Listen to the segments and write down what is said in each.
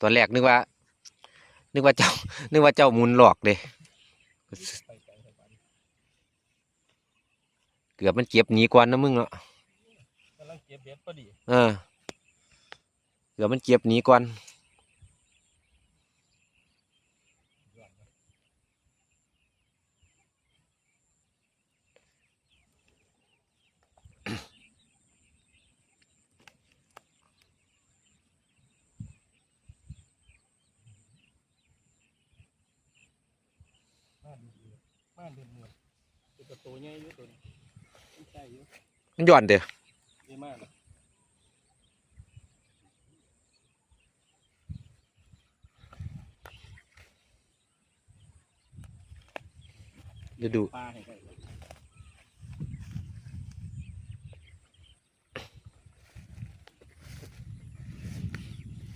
ตอนแรกนึกว่า นึกว่าเจ้า นึกว่าเจ้าหมุนหลอกเด้ไปไกลครับอันเกือบมันเก็บหนีก่อนนะมึงเนาะกำลังเก็บเบ็ดพอดี เออ เกือบมันเก็บหนีก่ อนมาดูดีมาเดินเมืองเป็นประตูใหญ่อยู่ตัวนี้ไม่ใช่อยู่มันหย่อนเด้อเยอะมากนะเดี๋ยวดูปลาให้ได้เลย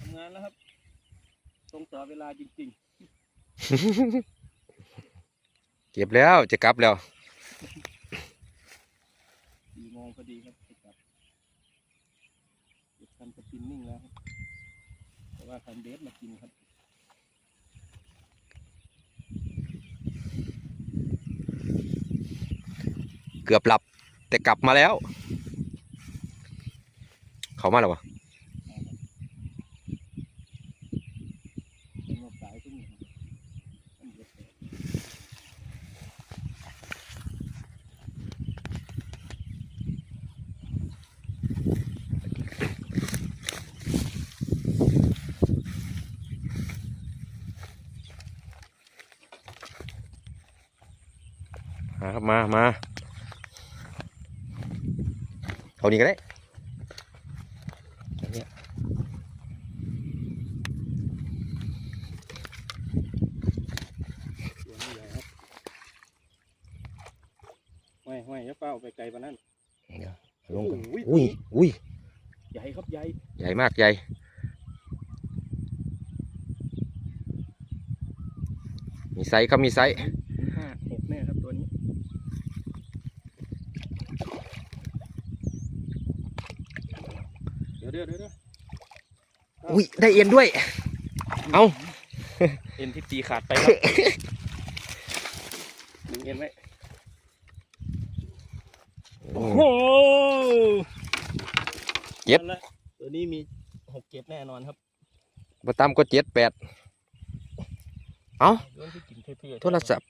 ทำงานแล้วครับ ตรงต่อเวลาจริง เก็บแล้วจะกลับแล้วๆสี่โมงพอดีครับจะกลับเก็บคันสปินนิ่งแล้วครับแต่ว่าคันเบสมากินครับเกือบหลับแต่กลับมาแล้ว เขามาแล้ววะ เป็นหมดสายทุกอย่างมันเยอะแยะ มาครับมามาเอานี่ก็ได้เนี่ยตัวนี้ใหญ่ครับห้อยห้อยอย่าเป้าไปไกลปานนั้นเดี๋ยวลงก่อนโอ้ยอุ้ยอุ้ยใหญ่ครับใหญ่ใหญ่มากใหญ่มีไซส์ครับมีไซส์ ถึงห้าหกแน่ครับตัวนี้ เดี๋ยวเดี๋ยวเดี๋ยวเดี๋ยวอุ้ยได้เอ็นด้วย เอาเอ็นที่ตีขาดไปครับดึงเอ็นไว้โอ้โอ้โหโหเจ็บนั่นแหละตัวนี้มีหกเจ็ดแน่นอนครับประตามก็เจ็ดแปดเอาเรื่องที่กินเพื่อๆโทรศัพท์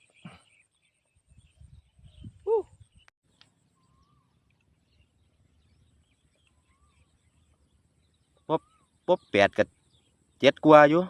ป๊บแปดกับเจ็ดกว่าอยู่